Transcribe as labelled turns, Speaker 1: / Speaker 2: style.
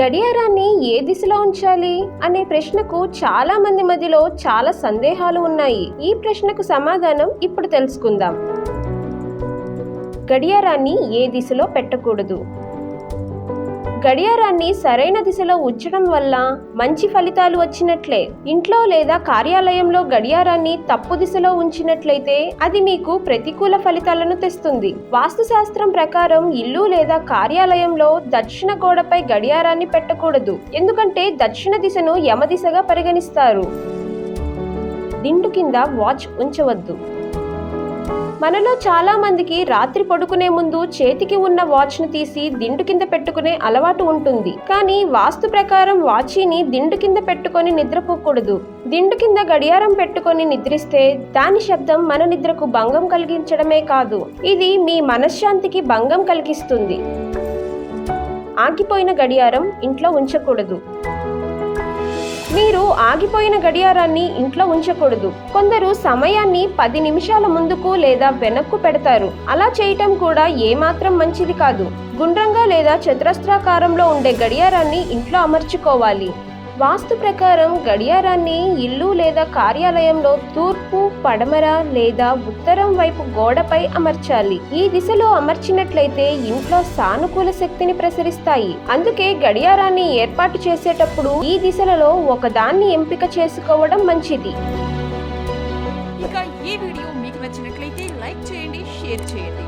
Speaker 1: గడియారాన్ని ఏ దిశలో ఉంచాలి అనే ప్రశ్నకు చాలా మంది మధ్యలో చాలా సందేహాలు ఉన్నాయి. ఈ ప్రశ్నకు సమాధానం ఇప్పుడు తెలుసుకుందాం. గడియారాన్ని ఏ దిశలో పెట్టకూడదు? గడియారాన్ని సరైన దిశలో ఉంచడం వల్ల మంచి ఫలితాలు వచ్చినట్లే. ఇంట్లో లేదా కార్యాలయంలో గడియారాన్ని తప్పు దిశలో ఉంచినట్లయితే అది మీకు ప్రతికూల ఫలితాలను తెస్తుంది. వాస్తుశాస్త్రం ప్రకారం ఇల్లు లేదా కార్యాలయంలో దక్షిణ గోడపై గడియారాన్ని పెట్టకూడదు. ఎందుకంటే దక్షిణ దిశను యమదిశగా పరిగణిస్తారు. దిండు కింద వాచ్ ఉంచవద్దు. మనలో చాలామందికి రాత్రి పడుకునే ముందు చేతికి ఉన్న వాచ్ను తీసి దిండు కింద పెట్టుకునే అలవాటు ఉంటుంది. కానీ వాస్తు ప్రకారం వాచీని దిండు కింద పెట్టుకొని నిద్రపోకూడదు. దిండు కింద గడియారం పెట్టుకొని నిద్రిస్తే దాని శబ్దం మన నిద్రకు భంగం కలిగించడమే కాదు ఇది మీ మనశ్శాంతికి భంగం కలిగిస్తుంది. ఆగిపోయిన గడియారం ఇంట్లో ఉంచకూడదు. మీరు ఆగిపోయిన గడియారాన్ని ఇంట్లో ఉంచకూడదు. కొందరు సమయాన్ని పది నిమిషాల ముందుకు లేదా వెనక్కు పెడతారు. అలా చేయటం కూడా ఏమాత్రం మంచిది కాదు. గుండ్రంగా లేదా చతురస్రాకారంలో ఉండే గడియారాన్ని ఇంట్లో అమర్చుకోవాలి. వాస్తు ప్రకారం గడియారాన్ని ఇల్లు లేదా కార్యాలయంలో తూర్పు పడమర లేదా ఉత్తరం వైపు గోడపై అమర్చాలి. ఈ దిశలో అమర్చినట్లయితే ఇంట్లో సానుకూల శక్తిని ప్రసరిస్తాయి. అందుకే గడియారాన్ని ఏర్పాటు చేసేటప్పుడు ఈ దిశలలో ఒకదాన్ని ఎంపిక చేసుకోవడం మంచిది.
Speaker 2: ఇంకా ఈ వీడియో మీకు నచ్చినట్లయితే లైక్ చేయండి షేర్ చేయండి.